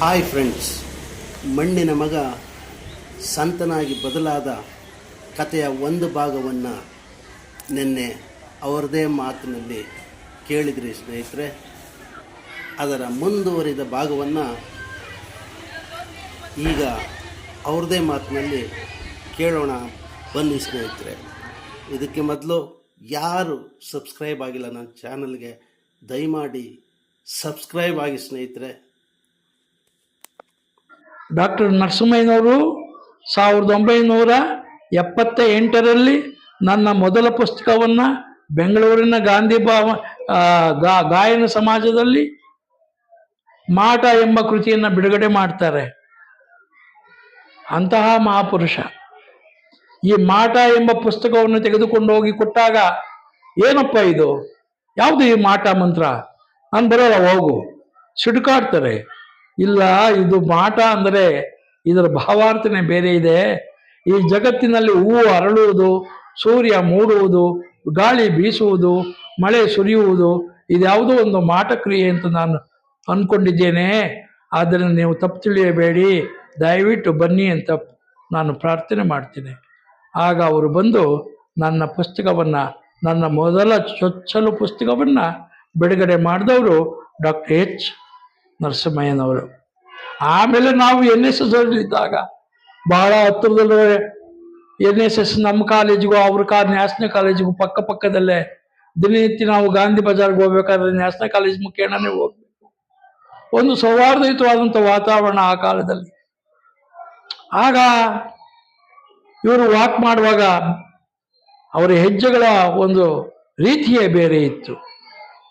Hi friends, ಮಣ್ಣಿನ ಮಗ ಸಂತನಾಗಿ ಬದಲಾದ ಕಥೆಯ ಒಂದು ಭಾಗವನ್ನು ನಿನ್ನೆ ಅವರದೇ ಮಾತಿನಲ್ಲಿ ಕೇಳಿದ್ರಿ ಸ್ನೇಹಿತರೆ. ಅದರ ಮುಂದುವರಿದ ಭಾಗವನ್ನು ಈಗ ಅವ್ರದೇ ಮಾತಿನಲ್ಲಿ ಕೇಳೋಣ ಬನ್ನಿ ಸ್ನೇಹಿತರೆ. ಇದಕ್ಕೆ ಮೊದಲು ಯಾರು ಸಬ್ಸ್ಕ್ರೈಬ್ ಆಗಿಲ್ಲ ನನ್ನ ಚಾನಲ್ಗೆ, ದಯಮಾಡಿ ಸಬ್ಸ್ಕ್ರೈಬ್ ಆಗಿ ಸ್ನೇಹಿತರೆ. ಡಾಕ್ಟರ್ ನರಸಿಂಹಯ್ಯನವರು ಸಾವಿರದ ಒಂಬೈನೂರ ಎಪ್ಪತ್ತ ಎಂಟರಲ್ಲಿ ನನ್ನ ಮೊದಲ ಪುಸ್ತಕವನ್ನು ಬೆಂಗಳೂರಿನ ಗಾಂಧಿ ಭಾವ ಗಾ- ಗಾಯನ ಸಮಾಜದಲ್ಲಿ ಮಾಟ ಎಂಬ ಕೃತಿಯನ್ನು ಬಿಡುಗಡೆ ಮಾಡ್ತಾರೆ. ಅಂತಹ ಮಹಾಪುರುಷ. ಈ ಮಾಟ ಎಂಬ ಪುಸ್ತಕವನ್ನು ತೆಗೆದುಕೊಂಡು ಹೋಗಿ ಕೊಟ್ಟಾಗ ಏನಪ್ಪ ಇದು? ಯಾವುದು ಈ ಮಾಟ ಮಂತ್ರ? ನಾನು ಬರೋಲ್ಲ, ಹೋಗು. ಸಿಡುಕಾಡ್ತಾರೆ. ಇಲ್ಲ, ಇದು ಮಾಟ ಅಂದರೆ ಇದರ ಭಾವಾರ್ಥನೆ ಬೇರೆ ಇದೆ. ಈ ಜಗತ್ತಿನಲ್ಲಿ ಹೂವು ಅರಳುವುದು, ಸೂರ್ಯ ಮೂಡುವುದು, ಗಾಳಿ ಬೀಸುವುದು, ಮಳೆ ಸುರಿಯುವುದು, ಇದ್ಯಾವುದೋ ಒಂದು ಮಾಟ ಕ್ರಿಯೆ ಅಂತ ನಾನು ಅಂದ್ಕೊಂಡಿದ್ದೇನೆ ಆದ್ದರಿಂದ ನೀವು ತಪ್ಪು ತಿಳಿಯಬೇಡಿ. ದಯವಿಟ್ಟು ಬನ್ನಿ ಅಂತ ನಾನು ಪ್ರಾರ್ಥನೆ ಮಾಡ್ತೀನಿ. ಆಗ ಅವರು ಬಂದು ನನ್ನ ಪುಸ್ತಕವನ್ನು, ನನ್ನ ಮೊದಲ ಚೊಚ್ಚಲು ಪುಸ್ತಕವನ್ನು ಬಿಡುಗಡೆ ಮಾಡಿದವರು ಡಾಕ್ಟರ್ ಎಚ್. ನರಸಿಂಹಯ್ಯನವರು. ಆಮೇಲೆ ನಾವು ಎನ್ ಎಸ್ ಎಸ್ ಇದ್ದಾಗ ಬಹಳ ಹತ್ತಿರದಲ್ಲೇ ಎನ್ ಎಸ್ ಎಸ್ ನಮ್ಮ ಕಾಲೇಜಿಗೂ ಅವ್ರ ಕಾ, ನ್ಯಾಷನಲ್ ಕಾಲೇಜಿಗೂ ಪಕ್ಕ ಪಕ್ಕದಲ್ಲೇ ದಿನನಿತ್ಯ ನಾವು ಗಾಂಧಿ ಬಜಾರ್ಗೆ ಹೋಗ್ಬೇಕಾದ್ರೆ ನ್ಯಾಷನಲ್ ಕಾಲೇಜ್ ಮುಖೇಣನೇ ಹೋಗ್ಬೇಕು. ಒಂದು ಸೌಹಾರ್ದಯುತವಾದಂಥ ವಾತಾವರಣ ಆ ಕಾಲದಲ್ಲಿ. ಆಗ ಇವರು ವಾಕ್ ಮಾಡುವಾಗ ಅವರ ಹೆಜ್ಜೆಗಳ ಒಂದು ರೀತಿಯೇ ಬೇರೆ ಇತ್ತು.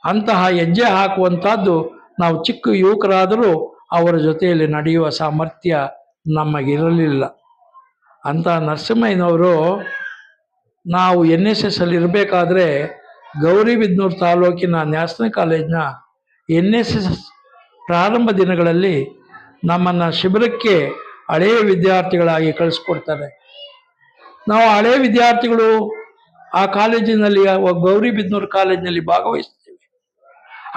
ಅಂತಹ ಹೆಜ್ಜೆ ಹಾಕುವಂಥದ್ದು ನಾವು ಚಿಕ್ಕ ಯುವಕರಾದರೂ ಅವರ ಜೊತೆಯಲ್ಲಿ ನಡೆಯುವ ಸಾಮರ್ಥ್ಯ ನಮಗಿರಲಿಲ್ಲ. ಅಂತ ನರಸಿಂಹಯ್ಯನವರು ನಾವು ಎನ್ ಎಸ್ ಎಸ್ ಅಲ್ಲಿ ಇರಬೇಕಾದ್ರೆ ಗೌರಿಬಿದನೂರು ತಾಲೂಕಿನ ನ್ಯಾಷನಲ್ ಕಾಲೇಜ್ನ ಎನ್ ಎಸ್ ಎಸ್ ಪ್ರಾರಂಭ ದಿನಗಳಲ್ಲಿ ನಮ್ಮನ್ನು ಶಿಬಿರಕ್ಕೆ ಹಳೆಯ ವಿದ್ಯಾರ್ಥಿಗಳಾಗಿ ಕಳಿಸ್ಕೊಡ್ತಾರೆ. ನಾವು ಹಳೆಯ ವಿದ್ಯಾರ್ಥಿಗಳು ಆ ಕಾಲೇಜಿನಲ್ಲಿ ಗೌರಿಬಿದ್ನೂರು ಕಾಲೇಜಿನಲ್ಲಿ ಭಾಗವಹಿಸ್ತೀವಿ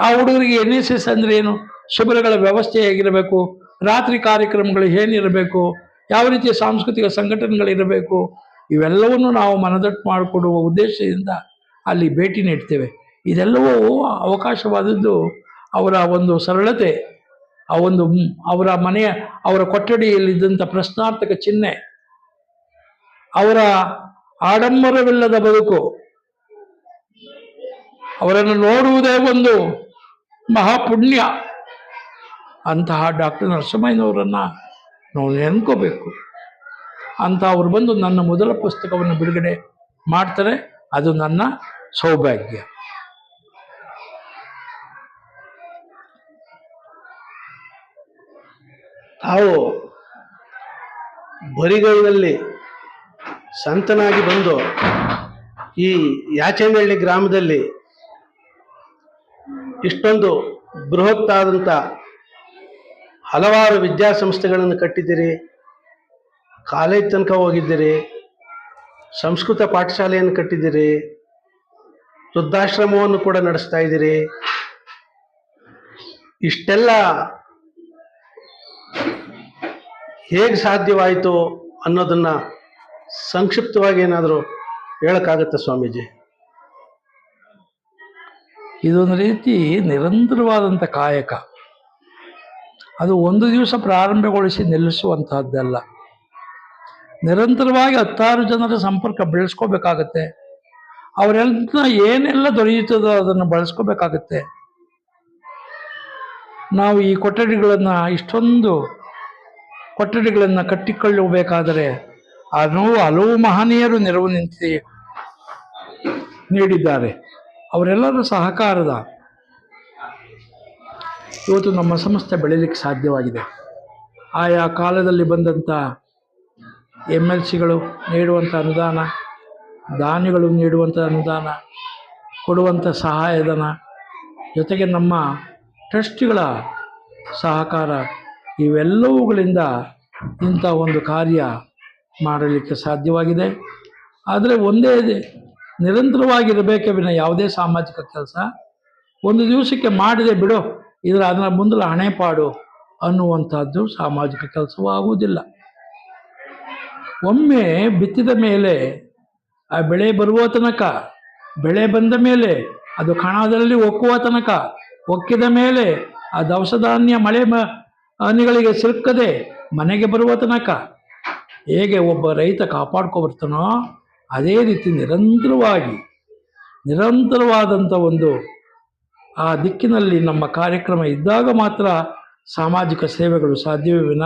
ಆ ಹುಡುಗರಿಗೆ ಎನ್ ಎಸ್ ಎಸ್ ಅಂದ್ರೆ ಏನು? ಶಿಬಿರಗಳ ವ್ಯವಸ್ಥೆ ಹೇಗಿರಬೇಕು? ರಾತ್ರಿ ಕಾರ್ಯಕ್ರಮಗಳು ಏನಿರಬೇಕು ಯಾವ ರೀತಿಯ ಸಾಂಸ್ಕೃತಿಕ ಸಂಘಟನೆಗಳಿರಬೇಕು ಇವೆಲ್ಲವನ್ನು ನಾವು ಮನದಟ್ಟು ಮಾಡಿಕೊಡುವ ಉದ್ದೇಶದಿಂದ ಅಲ್ಲಿ ಭೇಟಿ ನೀಡ್ತೇವೆ. ಇದೆಲ್ಲವೂ ಅವಕಾಶವಾದದ್ದು ಅವರ ಒಂದು ಸರಳತೆ, ಆ ಒಂದು ಅವರ ಮನೆಯ, ಅವರ ಕೊಠಡಿಯಲ್ಲಿದ್ದಂಥ ಪ್ರಶ್ನಾರ್ಥಕ ಚಿಹ್ನೆ, ಅವರ ಆಡಂಬರವಿಲ್ಲದ ಬದುಕು, ಅವರನ್ನು ನೋಡುವುದೇ ಒಂದು ಮಹಾಪುಣ್ಯ ಅಂತಹ ಡಾಕ್ಟರ್ ನರಸಿಂಹಯ್ಯನವರನ್ನ ನಾವು ನೆನ್ಕೋಬೇಕು. ಅಂತ ಅವರು ಬಂದು ನನ್ನ ಮೊದಲ ಪುಸ್ತಕವನ್ನು ಬಿಡುಗಡೆ ಮಾಡ್ತಾರೆ. ಅದು ನನ್ನ ಸೌಭಾಗ್ಯ. ತಾವು ಬರಿಗೈನಲ್ಲಿ ಸಂತನಾಗಿ ಬಂದು ಈ ಯಾಚೇನಹಳ್ಳಿ ಗ್ರಾಮದಲ್ಲಿ ಇಷ್ಟೊಂದು ಬೃಹತ್ತಾದಂಥ ಹಲವಾರು ವಿದ್ಯಾಸಂಸ್ಥೆಗಳನ್ನು ಕಟ್ಟಿದ್ದೀರಿ, ಕಾಲೇಜ್ ತನಕ ಹೋಗಿದ್ದೀರಿ, ಸಂಸ್ಕೃತ ಪಾಠಶಾಲೆಯನ್ನು ಕಟ್ಟಿದ್ದೀರಿ, ವೃದ್ಧಾಶ್ರಮವನ್ನು ಕೂಡ ನಡೆಸ್ತಾ ಇದ್ದೀರಿ. ಇಷ್ಟೆಲ್ಲ ಹೇಗೆ ಸಾಧ್ಯವಾಯಿತು ಅನ್ನೋದನ್ನು ಸಂಕ್ಷಿಪ್ತವಾಗಿ ಏನಾದರೂ ಹೇಳೋಕ್ಕಾಗತ್ತೆ ಸ್ವಾಮೀಜಿ? ಇದೊಂದು ರೀತಿ ನಿರಂತರವಾದಂಥ ಕಾಯಕ. ಅದು ಒಂದು ದಿವಸ ಪ್ರಾರಂಭಗೊಳಿಸಿ ನಿಲ್ಲಿಸುವಂತಹದ್ದಲ್ಲ. ನಿರಂತರವಾಗಿ ಹತ್ತಾರು ಜನರ ಸಂಪರ್ಕ ಬೆಳೆಸ್ಕೋಬೇಕಾಗತ್ತೆ. ಅವರೆಲ್ಲ ಏನೆಲ್ಲ ದೊರೆಯುತ್ತದೋ ಅದನ್ನು ಬಳಸ್ಕೋಬೇಕಾಗತ್ತೆ. ನಾವು ಈ ಕೊಠಡಿಗಳನ್ನು ಇಷ್ಟೊಂದು ಕೊಠಡಿಗಳನ್ನು ಕಟ್ಟಿಕೊಳ್ಳಬೇಕಾದರೆ ಅನು ಹಲವು ಮಹನೀಯರು ನೆರವು ನಿಂತಿ ನೀಡಿದ್ದಾರೆ. ಅವರೆಲ್ಲರ ಸಹಕಾರದ ಇವತ್ತು ನಮ್ಮ ಸಂಸ್ಥೆ ಬೆಳೀಲಿಕ್ಕೆ ಸಾಧ್ಯವಾಗಿದೆ. ಆಯಾ ಕಾಲದಲ್ಲಿ ಬಂದಂಥ ಎಂ ಎಲ್ ಸಿಗಳು ನೀಡುವಂಥ ಅನುದಾನ, ದಾನಿಗಳು ನೀಡುವಂಥ ಅನುದಾನ ಕೊಡುವಂಥ ಸಹಾಯಧನ, ಜೊತೆಗೆ ನಮ್ಮ ಟ್ರಸ್ಟ್ಗಳ ಸಹಕಾರ, ಇವೆಲ್ಲವುಗಳಿಂದ ಇಂಥ ಒಂದು ಕಾರ್ಯ ಮಾಡಲಿಕ್ಕೆ ಸಾಧ್ಯವಾಗಿದೆ. ಆದರೆ ಒಂದೇ ನಿರಂತರವಾಗಿರಬೇಕೇ ವಿನ ಯಾವುದೇ ಸಾಮಾಜಿಕ ಕೆಲಸ. ಒಂದು ದಿವಸಕ್ಕೆ ಮಾಡಿದೆ ಬಿಡು, ಇದರ ಅದರ ಮುಂದಲ ಹಣೆಪಾಡು ಅನ್ನುವಂಥದ್ದು ಸಾಮಾಜಿಕ ಕೆಲಸವೂ ಆಗುವುದಿಲ್ಲ. ಒಮ್ಮೆ ಬಿತ್ತಿದ ಮೇಲೆ, ಆ ಬೆಳೆ ಬರುವ ತನಕ, ಬೆಳೆ ಬಂದ ಮೇಲೆ, ಅದು ಕಣದಲ್ಲಿ ಒಕ್ಕುವ ತನಕ, ಒಕ್ಕಿದ ಮೇಲೆ, ಆ ದವಸ ಧಾನ್ಯ ಮಳೆ ಹನಿಗಳಿಗೆ ಸಿಲುಕದೆ ಮನೆಗೆ ಬರುವ ತನಕ, ಹೇಗೆ ಒಬ್ಬ ರೈತ ಕಾಪಾಡ್ಕೊ ಬರ್ತಾನೋ ಅದೇ ರೀತಿ ನಿರಂತರವಾಗಿ ನಿರಂತರವಾದಂಥ ಒಂದು ಆ ದಿಕ್ಕಿನಲ್ಲಿ ನಮ್ಮ ಕಾರ್ಯಕ್ರಮ ಇದ್ದಾಗ ಮಾತ್ರ ಸಾಮಾಜಿಕ ಸೇವೆಗಳು ಸಾಧ್ಯವೇ ವಿನ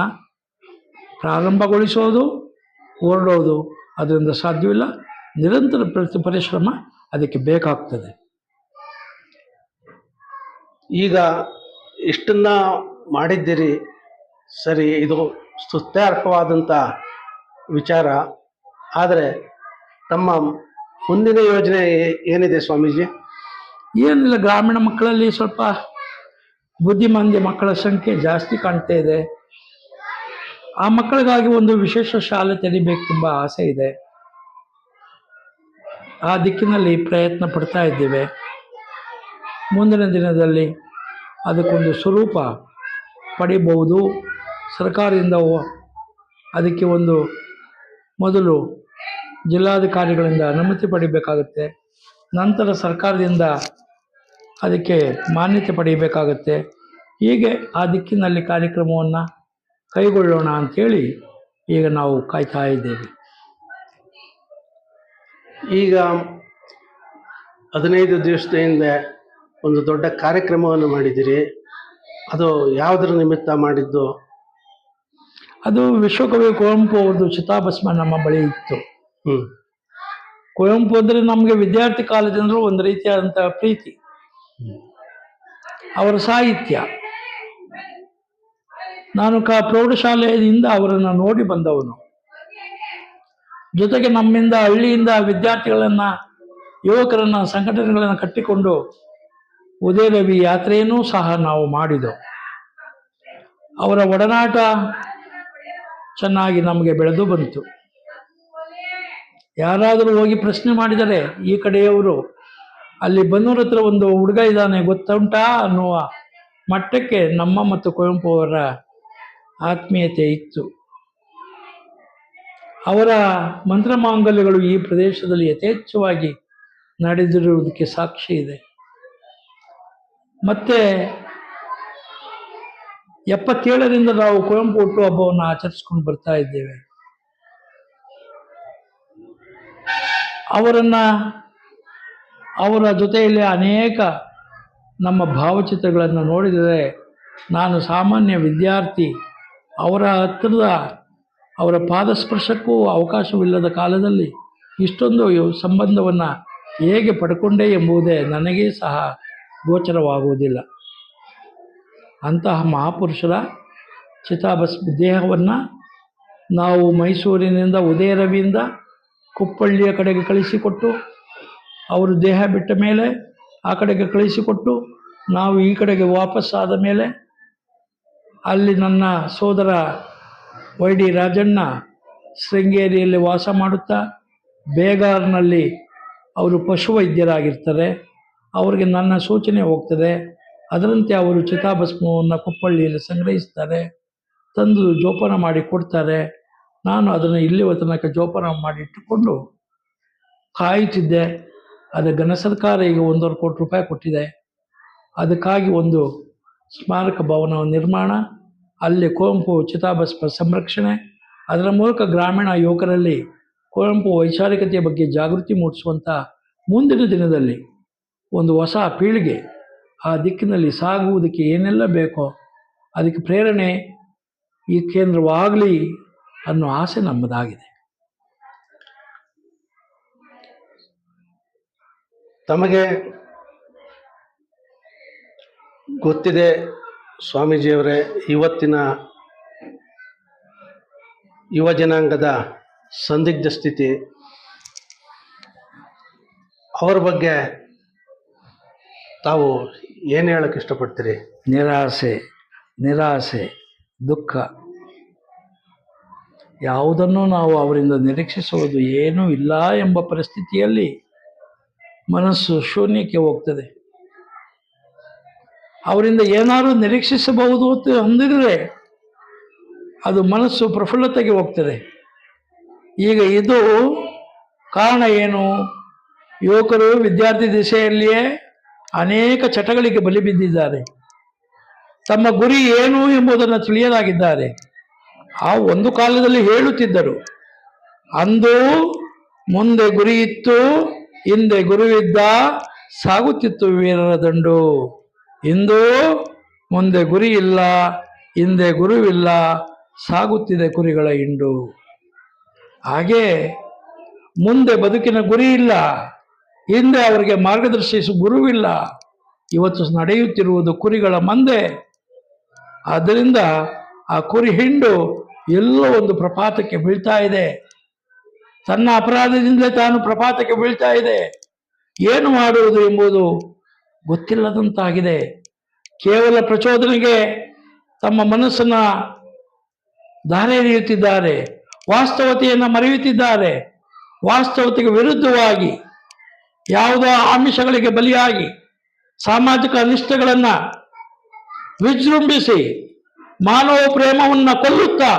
ಪ್ರಾರಂಭಗೊಳಿಸೋದು ಹೊರಡೋದು ಅದರಿಂದ ಸಾಧ್ಯವಿಲ್ಲ. ನಿರಂತರ ಪ್ರತಿ ಪರಿಶ್ರಮ ಅದಕ್ಕೆ ಬೇಕಾಗ್ತದೆ. ಈಗ ಇಷ್ಟನ್ನ ಮಾಡಿದ್ದೀರಿ. ಸರಿ, ಇದು ಸುತ್ಯಾರ್ಹವಾದಂಥ ವಿಚಾರ. ಆದರೆ ತಮ್ಮ ಮುಂದಿನ ಯೋಜನೆ ಏನಿದೆ ಸ್ವಾಮೀಜಿ? ಏನಿಲ್ಲ, ಗ್ರಾಮೀಣ ಮಕ್ಕಳಲ್ಲಿ ಸ್ವಲ್ಪ ಬುದ್ಧಿಮಾಂದ್ಯ ಮಕ್ಕಳ ಸಂಖ್ಯೆ ಜಾಸ್ತಿ ಕಾಣ್ತಾ ಇದೆ. ಆ ಮಕ್ಕಳಿಗಾಗಿ ಒಂದು ವಿಶೇಷ ಶಾಲೆ ತೆರಿಬೇಕೆಂಬ ಆಸೆ ಇದೆ. ಆ ದಿಕ್ಕಿನಲ್ಲಿ ಪ್ರಯತ್ನ ಪಡ್ತಾ ಇದ್ದೇವೆ. ಮುಂದಿನ ದಿನದಲ್ಲಿ ಅದಕ್ಕೊಂದು ಸ್ವರೂಪ ಪಡಿಬಹುದು. ಸರ್ಕಾರದಿಂದ ಅದಕ್ಕೆ ಒಂದು ಮೊದಲು ಜಿಲ್ಲಾಧಿಕಾರಿಗಳಿಂದ ಅನುಮತಿ ಪಡಿಬೇಕಾಗುತ್ತೆ. ನಂತರ ಸರ್ಕಾರದಿಂದ ಅದಕ್ಕೆ ಮಾನ್ಯತೆ ಪಡೆಯಬೇಕಾಗುತ್ತೆ. ಹೀಗೆ ಆ ದಿಕ್ಕಿನಲ್ಲಿ ಕಾರ್ಯಕ್ರಮವನ್ನು ಕೈಗೊಳ್ಳೋಣ ಅಂಥೇಳಿ ಈಗ ನಾವು ಕಾಯ್ತಾ ಇದ್ದೇವೆ. ಈಗ ಹದಿನೈದು ದಿವಸದ ಹಿಂದೆ ಒಂದು ದೊಡ್ಡ ಕಾರ್ಯಕ್ರಮವನ್ನು ಮಾಡಿದ್ದೀರಿ. ಅದು ಯಾವುದರ ನಿಮಿತ್ತ ಮಾಡಿದ್ದು? ಅದು ವಿಶ್ವಕವಿ ಕುವೆಂಪು ಅವ್ರದ್ದು ಚಿತಾಭಸ್ಮ ನಮ್ಮ ಬಳಿ ಇತ್ತು. ಕುವೆಂಪು ಅಂದರೆ ನಮಗೆ ವಿದ್ಯಾರ್ಥಿ ಕಾಲೇಜಂದ್ರೂ ಒಂದು ರೀತಿಯಾದಂತಹ ಪ್ರೀತಿ. ಅವರ ಸಾಹಿತ್ಯ. ನಾನು ಕ ಪ್ರೌಢಶಾಲೆಯಿಂದ ಅವರನ್ನು ನೋಡಿ ಬಂದವನು. ಜೊತೆಗೆ ನಮ್ಮಿಂದ ಹಳ್ಳಿಯಿಂದ ವಿದ್ಯಾರ್ಥಿಗಳನ್ನು, ಯುವಕರನ್ನು, ಸಂಘಟನೆಗಳನ್ನು ಕಟ್ಟಿಕೊಂಡು ಉದಯರವಿ ಯಾತ್ರೆಯನ್ನು ಸಹ ನಾವು ಮಾಡಿದೆವು. ಅವರ ಒಡನಾಟ ಚೆನ್ನಾಗಿ ನಮಗೆ ಬೆಳೆದು ಬಂತು. ಯಾರಾದರೂ ಹೋಗಿ ಪ್ರಶ್ನೆ ಮಾಡಿದರೆ ಈ ಕಡೆಯವರು, ಅಲ್ಲಿ ಬನ್ನೂರ ಹತ್ರ ಒಂದು ಹುಡುಗ ಇದ್ದಾನೆ, ಗೊತ್ತುಂಟಾ ಅನ್ನುವ ಮಟ್ಟಕ್ಕೆ ನಮ್ಮ ಮತ್ತು ಕುವೆಂಪು ಅವರ ಆತ್ಮೀಯತೆ ಇತ್ತು. ಅವರ ಮಂತ್ರಮಾಂಗಲ್ಯಗಳು ಈ ಪ್ರದೇಶದಲ್ಲಿ ಯಥೇಚ್ಛವಾಗಿ ನಡೆದಿರುವುದಕ್ಕೆ ಸಾಕ್ಷಿ ಇದೆ. ಮತ್ತೆ ಎಪ್ಪತ್ತೇಳರಿಂದ ನಾವು ಕುವೆಂಪು ಹುಟ್ಟುಹಬ್ಬವನ್ನು ಆಚರಿಸ್ಕೊಂಡು ಬರ್ತಾ ಇದ್ದೇವೆ. ಅವರನ್ನ ಅವರ ಜೊತೆಯಲ್ಲಿ ಅನೇಕ ನಮ್ಮ ಭಾವಚಿತ್ರಗಳನ್ನು ನೋಡಿದರೆ ನಾನು ಸಾಮಾನ್ಯ ವಿದ್ಯಾರ್ಥಿ, ಅವರ ಹತ್ತಿರದ ಅವರ ಪಾದಸ್ಪರ್ಶಕ್ಕೂ ಅವಕಾಶವಿಲ್ಲದ ಕಾಲದಲ್ಲಿ ಇಷ್ಟೊಂದು ಸಂಬಂಧವನ್ನು ಹೇಗೆ ಪಡ್ಕೊಂಡೆ ಎಂಬುದೇ ನನಗೇ ಸಹ ಗೋಚರವಾಗುವುದಿಲ್ಲ. ಅಂತಹ ಮಹಾಪುರುಷರ ಚಿತಾಭಸ್ ದೇಹವನ್ನು ನಾವು ಮೈಸೂರಿನಿಂದ ಉದಯರವಿಯಿಂದ ಕುಪ್ಪಳ್ಳಿಯ ಕಡೆಗೆ ಕಳಿಸಿಕೊಟ್ಟು, ಅವರು ದೇಹ ಬಿಟ್ಟ ಮೇಲೆ ಆ ಕಡೆಗೆ ಕಳಿಸಿಕೊಟ್ಟು, ನಾವು ಈ ಕಡೆಗೆ ವಾಪಸ್ಸಾದ ಮೇಲೆ ಅಲ್ಲಿ ನನ್ನ ಸೋದರ ವೈ ಡಿ ರಾಜಣ್ಣ ಶೃಂಗೇರಿಯಲ್ಲಿ ವಾಸ ಮಾಡುತ್ತಾ, ಬೇಗಾರ್ನಲ್ಲಿ ಅವರು ಪಶುವೈದ್ಯರಾಗಿರ್ತಾರೆ. ಅವರಿಗೆ ನನ್ನ ಸೂಚನೆ ಹೋಗ್ತದೆ. ಅದರಂತೆ ಅವರು ಚಿತಾಭಸ್ಮವನ್ನು ಕುಪ್ಪಳ್ಳಿಯಲ್ಲಿ ಸಂಗ್ರಹಿಸ್ತಾರೆ. ತಂದು ಜೋಪಾನ ಮಾಡಿ ಕೊಡ್ತಾರೆ. ನಾನು ಅದನ್ನು ಇಲ್ಲಿವ ತನಕ ಜೋಪಾನ ಮಾಡಿ ಇಟ್ಟುಕೊಂಡು ಕಾಯುತ್ತಿದ್ದೆ. ಅದು ಘನ ಸರ್ಕಾರ ಈಗ ಒಂದೂವರೆ ಕೋಟಿ ರೂಪಾಯಿ ಕೊಟ್ಟಿದೆ. ಅದಕ್ಕಾಗಿ ಒಂದು ಸ್ಮಾರಕ ಭವನ ನಿರ್ಮಾಣ, ಅಲ್ಲಿ ಕುವೆಂಪು ಚಿತಾಭಸ್ಮ ಸಂರಕ್ಷಣೆ, ಅದರ ಮೂಲಕ ಗ್ರಾಮೀಣ ಯುವಕರಲ್ಲಿ ಕುವೆಂಪು ವೈಚಾರಿಕತೆಯ ಬಗ್ಗೆ ಜಾಗೃತಿ ಮೂಡಿಸುವಂಥ ಮುಂದಿನ ದಿನದಲ್ಲಿ ಒಂದು ಹೊಸ ಪೀಳಿಗೆ ಆ ದಿಕ್ಕಿನಲ್ಲಿ ಸಾಗುವುದಕ್ಕೆ ಏನೆಲ್ಲ ಬೇಕೋ ಅದಕ್ಕೆ ಪ್ರೇರಣೆ ಈ ಕೇಂದ್ರವಾಗಲಿ ಅನ್ನೋ ಆಸೆ ನಮ್ಮದಾಗಿದೆ. ತಮಗೆ ಗೊತ್ತಿದೆ ಸ್ವಾಮೀಜಿಯವರೇ ಇವತ್ತಿನ ಯುವ ಜನಾಂಗದ ಸಂದಿಗ್ಧ ಸ್ಥಿತಿ ಅವರ ಬಗ್ಗೆ ತಾವು ಏನು ಹೇಳಕ್ಕೆ ಇಷ್ಟಪಡ್ತೀರಿ? ನಿರಾಸೆ ನಿರಾಸೆ ದುಃಖ. ಯಾವುದನ್ನು ನಾವು ಅವರಿಂದ ನಿರೀಕ್ಷಿಸುವುದು ಏನೂ ಇಲ್ಲ ಎಂಬ ಪರಿಸ್ಥಿತಿಯಲ್ಲಿ ಮನಸ್ಸು ಶೂನ್ಯಕ್ಕೆ ಹೋಗ್ತದೆ. ಅವರಿಂದ ಏನಾದರೂ ನಿರೀಕ್ಷಿಸಬಹುದು ಅಂತ ಅಂದಿದ್ರೆ ಅದು ಮನಸ್ಸು ಪ್ರಫುಲ್ಲತೆಗೆ ಹೋಗ್ತದೆ. ಈಗ ಇದು ಕಾರಣ ಏನು? ಯುವಕರು ವಿದ್ಯಾರ್ಥಿ ದಿಸೆಯಲ್ಲಿಯೇ ಅನೇಕ ಚಟಗಳಿಗೆ ಬಲಿ ಬಿದ್ದಿದ್ದಾರೆ. ತಮ್ಮ ಗುರಿ ಏನು ಎಂಬುದನ್ನು ತಿಳಿಯಲಾಗಿದ್ದಾರೆ. ಆ ಒಂದು ಕಾಲದಲ್ಲಿ ಹೇಳುತ್ತಿದ್ದರು, ಅಂದು ಮುಂದೆ ಗುರಿ ಇತ್ತು ಹಿಂದೆ ಗುರುವಿದ್ದ ಸಾಗುತ್ತಿತ್ತು ವೀರರ ದಂಡು. ಇಂದು ಮುಂದೆ ಗುರಿ ಇಲ್ಲ ಹಿಂದೆ ಗುರುವಿಲ್ಲ, ಸಾಗುತ್ತಿದೆ ಕುರಿಗಳ ಹಿಂಡು. ಹಾಗೆ ಮುಂದೆ ಬದುಕಿನ ಗುರಿ ಇಲ್ಲ ಹಿಂದೆ ಅವರಿಗೆ ಮಾರ್ಗದರ್ಶಿಸು ಗುರುವಿಲ್ಲ, ಇವತ್ತು ನಡೆಯುತ್ತಿರುವುದು ಕುರಿಗಳ ಮಂದೆ. ಆದ್ದರಿಂದ ಆ ಕುರಿ ಹಿಂಡು ಎಲ್ಲೋ ಒಂದು ಪ್ರಪಾತಕ್ಕೆ ಬೀಳ್ತಾ ಇದೆ. ತನ್ನ ಅಪರಾಧದಿಂದಲೇ ತಾನು ಪ್ರಪಾತಕ್ಕೆ ಬೀಳ್ತಾ ಇದೆ. ಏನು ಮಾಡುವುದು ಎಂಬುದು ಗೊತ್ತಿಲ್ಲದಂತಾಗಿದೆ. ಕೇವಲ ಪ್ರಚೋದನೆಗೆ ತಮ್ಮ ಮನಸ್ಸನ್ನ ದಾರಿ ಎರೆಯುತ್ತಿದ್ದಾರೆ ವಾಸ್ತವತೆಯನ್ನು ಮರೆಯುತ್ತಿದ್ದಾರೆ. ವಾಸ್ತವತೆಗೆ ವಿರುದ್ಧವಾಗಿ ಯಾವುದೋ ಆಮಿಷಗಳಿಗೆ ಬಲಿಯಾಗಿ ಸಾಮಾಜಿಕ ಅನಿಷ್ಟಗಳನ್ನು ವಿಜೃಂಭಿಸಿ ಮಾನವ ಪ್ರೇಮವನ್ನ ಕೊಲ್ಲುತ್ತಾ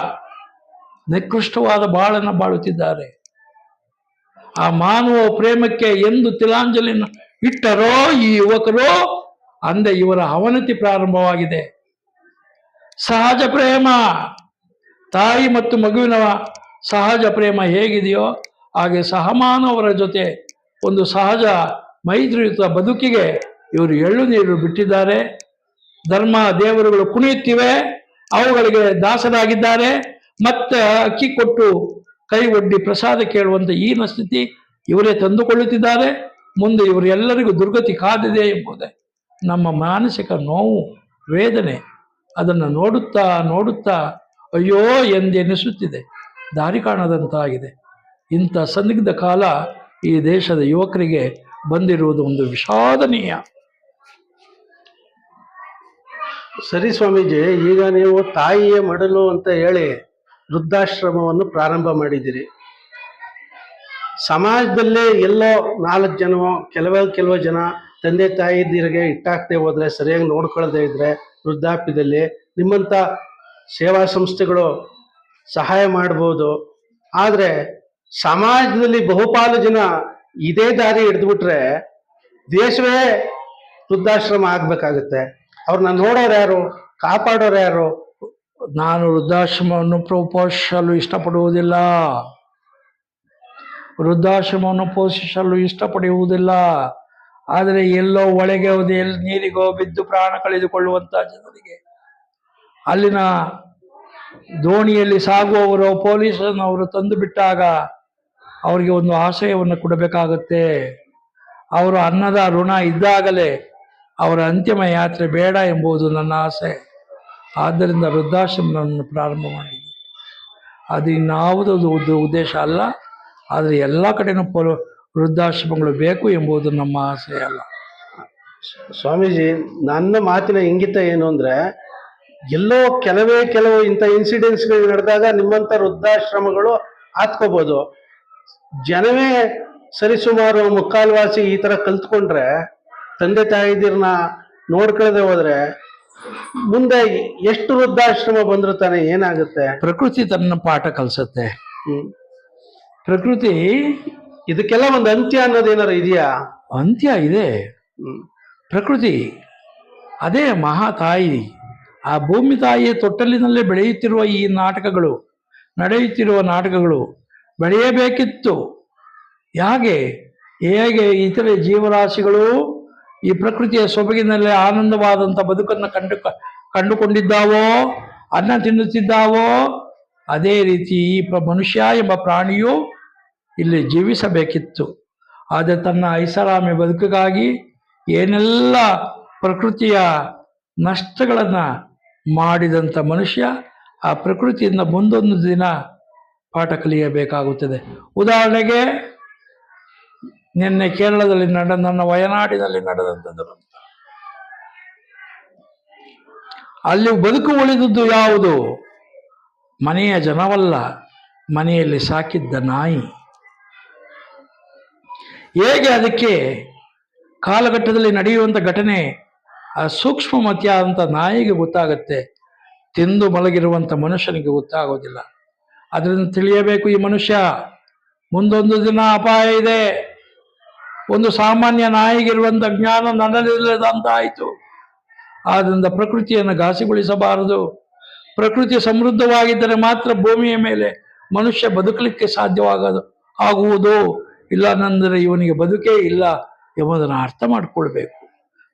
ನಿಕೃಷ್ಟವಾದ ಬಾಳನ್ನು ಬಾಳುತ್ತಿದ್ದಾರೆ. ಆ ಮಾನವ ಪ್ರೇಮಕ್ಕೆ ಎಂದು ತಿಲಾಂಜಲಿ ಇಟ್ಟರೋ ಈ ಯುವಕರು, ಅಂದೆ ಇವರ ಅವನತಿ ಪ್ರಾರಂಭವಾಗಿದೆ. ಸಹಜ ಪ್ರೇಮ, ತಾಯಿ ಮತ್ತು ಮಗುವಿನ ಸಹಜ ಪ್ರೇಮ ಹೇಗಿದೆಯೋ ಹಾಗೆ ಸಹಮಾನವರ ಜೊತೆ ಒಂದು ಸಹಜ ಮೈತ್ರಿಯುತ ಬದುಕಿಗೆ ಇವರು ಎಳ್ಳು ನೀರು ಬಿಟ್ಟಿದ್ದಾರೆ. ಧರ್ಮ ದೇವರುಗಳು ಕುಣಿಯುತ್ತಿವೆ. ಅವುಗಳಿಗೆ ದಾಸರಾಗಿದ್ದಾರೆ ಮತ್ತೆ ಅಕ್ಕಿ ಕೊಟ್ಟು ಕೈ ಒಡ್ಡಿ ಪ್ರಸಾದ ಕೇಳುವಂತ ಈನ ಸ್ಥಿತಿ ಇವರೇ ತಂದುಕೊಳ್ಳುತ್ತಿದ್ದಾರೆ. ಮುಂದೆ ಇವರೆಲ್ಲರಿಗೂ ದುರ್ಗತಿ ಕಾದಿದೆ ಎಂಬುದೇ ನಮ್ಮ ಮಾನಸಿಕ ನೋವು, ವೇದನೆ. ಅದನ್ನು ನೋಡುತ್ತಾ ನೋಡುತ್ತಾ ಅಯ್ಯೋ ಎಂದೆನಿಸುತ್ತಿದೆ. ದಾರಿ ಕಾಣದಂತಾಗಿದೆ. ಇಂಥ ಸಂದಿಗ್ಧ ಕಾಲ ಈ ದೇಶದ ಯುವಕರಿಗೆ ಬಂದಿರುವುದು ಒಂದು ವಿಷಾದನೀಯ. ಸರಿ ಸ್ವಾಮೀಜಿ, ಈಗ ನೀವು ತಾಯಿಯ ಮಡಲು ಅಂತ ಹೇಳಿ ವೃದ್ಧಾಶ್ರಮವನ್ನು ಪ್ರಾರಂಭ ಮಾಡಿದ್ದೀರಿ. ಸಮಾಜದಲ್ಲೇ ಎಲ್ಲೋ ನಾಲ್ಕು ಜನ, ಕೆಲವೇ ಕೆಲವು ಜನ ತಂದೆ ತಾಯಿದಿರಿಗೆ ಇಟ್ಟಾಕ್ದೆ ಹೋದ್ರೆ, ಸರಿಯಾಗಿ ನೋಡ್ಕೊಳ್ಳದೆ ಇದ್ರೆ ವೃದ್ಧಾಪ್ಯದಲ್ಲಿ ನಿಮ್ಮಂಥ ಸೇವಾ ಸಂಸ್ಥೆಗಳು ಸಹಾಯ ಮಾಡ್ಬೋದು. ಆದರೆ ಸಮಾಜದಲ್ಲಿ ಬಹುಪಾಲು ಜನ ಇದೇ ದಾರಿ ಹಿಡಿದ್ಬಿಟ್ರೆ ದೇಶವೇ ವೃದ್ಧಾಶ್ರಮ ಆಗ್ಬೇಕಾಗುತ್ತೆ. ಅವ್ರನ್ನ ನೋಡೋರು ಯಾರು? ಕಾಪಾಡೋರು ಯಾರು? ನಾನು ವೃದ್ಧಾಶ್ರಮವನ್ನು ಪ್ರೋಪೋಷಿಸಲು ಇಷ್ಟಪಡುವುದಿಲ್ಲ. ವೃದ್ಧಾಶ್ರಮವನ್ನು ಪೋಷಿಸಲು ಇಷ್ಟಪಡುವುದಿಲ್ಲ. ಆದರೆ ಎಲ್ಲೋ ಒಳಗೆ ಹೋದೆ, ಎಲ್ಲಿ ನೀರಿಗೋ ಬಿದ್ದು ಪ್ರಾಣ ಕಳೆದುಕೊಳ್ಳುವಂತ ಜನರಿಗೆ. ಅಲ್ಲಿನ ದೋಣಿಯಲ್ಲಿ ಸಾಗುವವರು ಪೊಲೀಸನವರು ತಂದು ಬಿಟ್ಟಾಗ ಅವರಿಗೆ ಒಂದು ಆಶಯವನ್ನು ಕೊಡಬೇಕಾಗುತ್ತೆ. ಅವರು ಅನ್ನದ ಋಣ ಇದ್ದಾಗಲೇ ಅವರ ಅಂತಿಮ ಯಾತ್ರೆ ಬೇಡ ಎಂಬುದು ನನ್ನ ಆಸೆ. ಆದ್ದರಿಂದ ವೃದ್ಧಾಶ್ರಮವನ್ನು ಪ್ರಾರಂಭ ಮಾಡಿದೆ. ಅದು ಇನ್ನಾವುದೊಂದು ಉದ್ದೇಶ ಅಲ್ಲ. ಆದರೆ ಎಲ್ಲ ಕಡೆನೂ ಪೊಲ ವೃದ್ಧಾಶ್ರಮಗಳು ಬೇಕು ಎಂಬುದು ನಮ್ಮ ಆಸೆ ಅಲ್ಲ. ಸ್ವಾಮೀಜಿ, ನನ್ನ ಮಾತಿನ ಇಂಗಿತ ಏನು ಅಂದರೆ, ಎಲ್ಲೋ ಕೆಲವೇ ಕೆಲವು ಇಂಥ ಇನ್ಸಿಡೆಂಟ್ಸ್ಗಳು ನಡೆದಾಗ ನಿಮ್ಮಂಥ ವೃದ್ಧಾಶ್ರಮಗಳು ಹಾತ್ಕೋಬೋದು ಜನವೇ ಸರಿಸುಮಾರು ಮುಕ್ಕಾಲ್ವಾಸಿ ಈ ಥರ ಕಲ್ತ್ಕೊಂಡ್ರೆ ತಂದೆ ತಾಯಿದಿರನ್ನ ನೋಡ್ಕೊಳ್ಳದೆ ಹೋದ್ರೆ ಮುಂದೆ ಎಷ್ಟು ವೃದ್ಧಾಶ್ರಮ ಬಂದ್ರು ತಾನೆ ಏನಾಗುತ್ತೆ? ಪ್ರಕೃತಿ ತನ್ನ ಪಾಠ ಕಲಿಸುತ್ತೆ. ಪ್ರಕೃತಿ ಇದಕ್ಕೆಲ್ಲ ಒಂದು ಅಂತ್ಯ ಅನ್ನೋದೇನಾರು ಇದೆಯಾ? ಅಂತ್ಯ ಇದೆ. ಪ್ರಕೃತಿ ಅದೇ ಮಹಾ ತಾಯಿ. ಆ ಭೂಮಿ ತಾಯಿಯ ತೊಟ್ಟಲಿನಲ್ಲೇ ಬೆಳೆಯುತ್ತಿರುವ ಈ ನಾಟಕಗಳು ನಡೆಯುತ್ತಿರುವ ನಾಟಕಗಳು ಬೆಳೆಯಬೇಕಿತ್ತು. ಹೇಗೆ ಹೇಗೆ ಇತರೆ ಜೀವರಾಶಿಗಳು ಈ ಪ್ರಕೃತಿಯ ಸೊಬಗಿನಲ್ಲೇ ಆನಂದವಾದಂಥ ಬದುಕನ್ನು ಕಂಡು ಕಂಡುಕೊಂಡಿದ್ದಾವೋ, ಅನ್ನ ತಿನ್ನುತ್ತಿದ್ದಾವೋ, ಅದೇ ರೀತಿ ಈ ಮನುಷ್ಯ ಎಂಬ ಪ್ರಾಣಿಯು ಇಲ್ಲಿ ಜೀವಿಸಬೇಕಿತ್ತು. ಆದರೆ ತನ್ನ ಐಷಾರಾಮಿ ಬದುಕಿಗಾಗಿ ಏನೆಲ್ಲ ಪ್ರಕೃತಿಯ ನಷ್ಟಗಳನ್ನು ಮಾಡಿದಂಥ ಮನುಷ್ಯ ಆ ಪ್ರಕೃತಿಯಿಂದ ಮುಂದೊಂದು ದಿನ ಪಾಠ ಕಲಿಯಬೇಕಾಗುತ್ತದೆ. ಉದಾಹರಣೆಗೆ ನಿನ್ನೆ ಕೇರಳದಲ್ಲಿ ನಡೆದ ನನ್ನ ವಯನಾಡಿನಲ್ಲಿ ನಡೆದಂಥದ್ದು. ಅಲ್ಲಿ ಬದುಕು ಉಳಿದದ್ದು ಯಾವುದು? ಮನೆಯ ಜನವಲ್ಲ, ಮನೆಯಲ್ಲಿ ಸಾಕಿದ್ದ ನಾಯಿ. ಹೇಗೆ ಅದಕ್ಕೆ ಕಾಲಘಟ್ಟದಲ್ಲಿ ನಡೆಯುವಂಥ ಘಟನೆ, ಆ ಸೂಕ್ಷ್ಮ ಸೂಕ್ಷ್ಮಮತಿಯಾದಂಥ ನಾಯಿಗೆ ಗೊತ್ತಾಗುತ್ತೆ, ತಿಂದು ಮಲಗಿರುವಂಥ ಮನುಷ್ಯನಿಗೆ ಗೊತ್ತಾಗೋದಿಲ್ಲ. ಅದರಿಂದ ತಿಳಿಯಬೇಕು ಈ ಮನುಷ್ಯ. ಮುಂದೊಂದು ದಿನ ಅಪಾಯ ಇದೆ. ಒಂದು ಸಾಮಾನ್ಯ ನಾಯಿಗಿರುವಂಥ ಜ್ಞಾನ ನನ್ನಲ್ಲಿಲ್ಲದಂತ ಆದ್ದರಿಂದ ಪ್ರಕೃತಿಯನ್ನು ಘಾಸಿಗೊಳಿಸಬಾರದು. ಪ್ರಕೃತಿ ಸಮೃದ್ಧವಾಗಿದ್ದರೆ ಮಾತ್ರ ಭೂಮಿಯ ಮೇಲೆ ಮನುಷ್ಯ ಬದುಕಲಿಕ್ಕೆ ಸಾಧ್ಯವಾಗದು, ಆಗುವುದು ಇಲ್ಲನೆಂದರೆ ಇವನಿಗೆ ಬದುಕೇ ಇಲ್ಲ ಎಂಬುದನ್ನು ಅರ್ಥ ಮಾಡಿಕೊಳ್ಬೇಕು.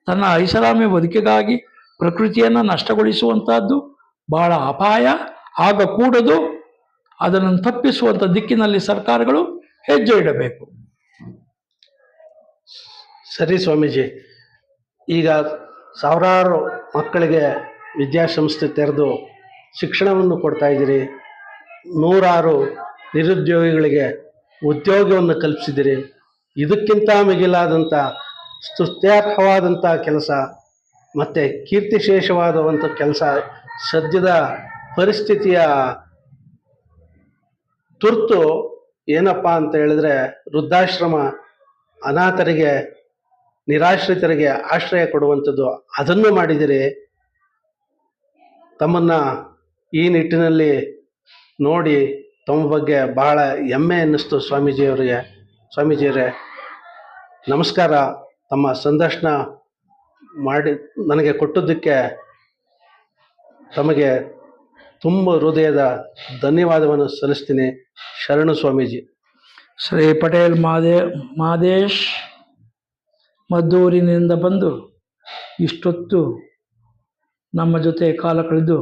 ತನ್ನ ಐಷಾರಾಮಿ ಬದುಕಿಗಾಗಿ ಪ್ರಕೃತಿಯನ್ನು ನಷ್ಟಗೊಳಿಸುವಂತಹದ್ದು ಬಹಳ ಅಪಾಯ ಆಗಕೂಡದು ಅದನ್ನು ತಪ್ಪಿಸುವಂಥ ದಿಕ್ಕಿನಲ್ಲಿ ಸರ್ಕಾರಗಳು ಹೆಜ್ಜೆ ಇಡಬೇಕು. ಸರಿ ಸ್ವಾಮೀಜಿ. ಈಗ ಸಾವಿರಾರು ಮಕ್ಕಳಿಗೆ ವಿದ್ಯಾಸಂಸ್ಥೆ ತೆರೆದು ಶಿಕ್ಷಣವನ್ನು ಕೊಡ್ತಾ ಇದ್ದೀರಿ. ನೂರಾರು ನಿರುದ್ಯೋಗಿಗಳಿಗೆ ಉದ್ಯೋಗವನ್ನು ಕಲ್ಪಿಸಿದಿರಿ ಇದಕ್ಕಿಂತ ಮಿಗಿಲಾದಂಥ ಸ್ತುತ್ಯಾರ್ಹವಾದಂಥ ಕೆಲಸ ಮತ್ತು ಕೀರ್ತಿಶೇಷವಾದಂಥ ಕೆಲಸ ಸದ್ಯದ ಪರಿಸ್ಥಿತಿಯ ತುರ್ತು ಏನಪ್ಪ ಅಂತ ಹೇಳಿದ್ರೆ ವೃದ್ಧಾಶ್ರಮ ಅನಾಥರಿಗೆ ನಿರಾಶ್ರಿತರಿಗೆ ಆಶ್ರಯ ಕೊಡುವಂಥದ್ದು ಅದನ್ನು ಮಾಡಿದರೆ ತಮ್ಮನ್ನು ಈ ನಿಟ್ಟಿನಲ್ಲಿ ನೋಡಿ ತಮ್ಮ ಬಗ್ಗೆ ಬಹಳ ಹೆಮ್ಮೆ ಅನ್ನಿಸ್ತು ಸ್ವಾಮೀಜಿಯವರಿಗೆ. ಸ್ವಾಮೀಜಿಯವರೇ ನಮಸ್ಕಾರ. ತಮ್ಮ ಸಂದರ್ಶನ ಮಾಡಿ, ನನಗೆ ಕೊಟ್ಟದ್ದಕ್ಕೆ ತಮಗೆ ತುಂಬ ಹೃದಯದ ಧನ್ಯವಾದವನ್ನು ಸಲ್ಲಿಸ್ತೀನಿ. ಶರಣು ಸ್ವಾಮೀಜಿ. ಶ್ರೀ ಪಟೇಲ್ ಮಾದೇ, ಮಾದೇಶ್ ಮದ್ದೂರಿನಿಂದ ಬಂದು ಇಷ್ಟೊತ್ತು ನಮ್ಮ ಜೊತೆ ಕಾಲ ಕಳೆದು,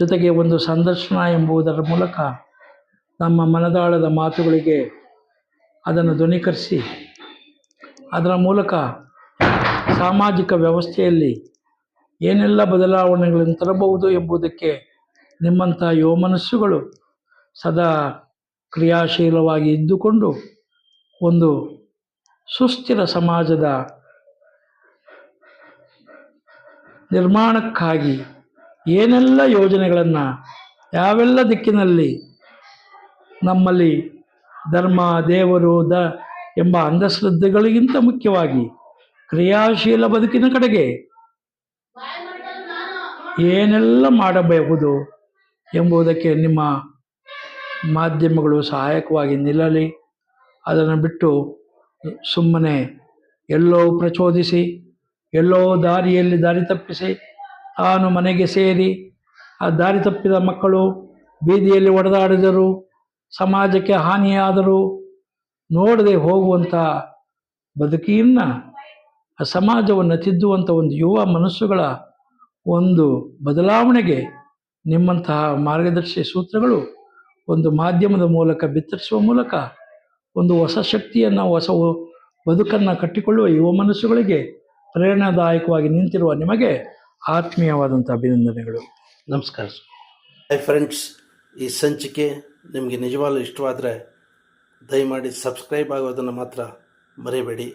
ಜೊತೆಗೆ ಒಂದು ಸಂದರ್ಶನ ಎಂಬುದರ ಮೂಲಕ ನಮ್ಮ ಮನದಾಳದ ಮಾತುಗಳಿಗೆ ಅದನ್ನು ಧ್ವನೀಕರಿಸಿ, ಅದರ ಮೂಲಕ ಸಾಮಾಜಿಕ ವ್ಯವಸ್ಥೆಯಲ್ಲಿ ಏನೆಲ್ಲ ಬದಲಾವಣೆಗಳನ್ನು ತರಬಹುದು ಎಂಬುದಕ್ಕೆ ನಿಮ್ಮಂಥ ಯುವ ಮನಸ್ಸುಗಳು ಸದಾ ಕ್ರಿಯಾಶೀಲವಾಗಿ ಇದ್ದುಕೊಂಡು ಒಂದು ಸುಸ್ಥಿರ ಸಮಾಜದ ನಿರ್ಮಾಣಕ್ಕಾಗಿ ಏನೆಲ್ಲ ಯೋಜನೆಗಳನ್ನು ಯಾವೆಲ್ಲ ದಿಕ್ಕಿನಲ್ಲಿ ನಮ್ಮಲ್ಲಿ ಧರ್ಮ ದೇವರು ದ ಎಂಬ ಅಂಧಶ್ರದ್ಧೆಗಳಿಗಿಂತ ಮುಖ್ಯವಾಗಿ ಕ್ರಿಯಾಶೀಲ ಬದುಕಿನ ಕಡೆಗೆ ಏನೆಲ್ಲ ಮಾಡಬಹುದು ಎಂಬುದಕ್ಕೆ ನಿಮ್ಮ ಮಾಧ್ಯಮಗಳು ಸಹಾಯಕವಾಗಿ ನಿಲ್ಲಲಿ. ಅದನ್ನು ಬಿಟ್ಟು ಸುಮ್ಮನೆ ಎಲ್ಲೋ ಪ್ರಚೋದಿಸಿ, ಎಲ್ಲೋ ದಾರಿಯಲ್ಲಿ ದಾರಿ ತಪ್ಪಿಸಿ ತಾನು ಮನೆಗೆ ಸೇರಿ ಆ ದಾರಿ ತಪ್ಪಿದ ಮಕ್ಕಳು ಬೀದಿಯಲ್ಲಿ ಒಡೆದಾಡಿದರು, ಸಮಾಜಕ್ಕೆ ಹಾನಿಯಾದರು ನೋಡದೆ ಹೋಗುವಂಥ ಬದುಕಿಯನ್ನು, ಆ ಸಮಾಜವನ್ನು ತಿದ್ದುವಂಥ ಒಂದು ಯುವ ಮನಸ್ಸುಗಳ ಒಂದು ಬದಲಾವಣೆಗೆ ನಿಮ್ಮಂತಹ ಮಾರ್ಗದರ್ಶಿ ಸೂತ್ರಗಳು ಒಂದು ಮಾಧ್ಯಮದ ಮೂಲಕ ಬಿತ್ತರಿಸುವ ಮೂಲಕ ಒಂದು ಹೊಸ ಶಕ್ತಿಯನ್ನು, ಹೊಸ ಬದುಕನ್ನು ಕಟ್ಟಿಕೊಳ್ಳುವ ಯುವ ಮನಸ್ಸುಗಳಿಗೆ ಪ್ರೇರಣಾದಾಯಕವಾಗಿ ನಿಂತಿರುವ ನಿಮಗೆ ಆತ್ಮೀಯವಾದಂಥ ಅಭಿನಂದನೆಗಳು. ನಮಸ್ಕಾರ ಹೈ ಫ್ರೆಂಡ್ಸ್ ಈ ಸಂಚಿಕೆ ನಿಮಗೆ ನಿಜವಾಗ್ಲೂ ಇಷ್ಟವಾದರೆ ದಯಮಾಡಿ ಸಬ್ಸ್ಕ್ರೈಬ್ ಆಗೋದನ್ನು ಮಾತ್ರ ಮರಿಬೇಡಿ.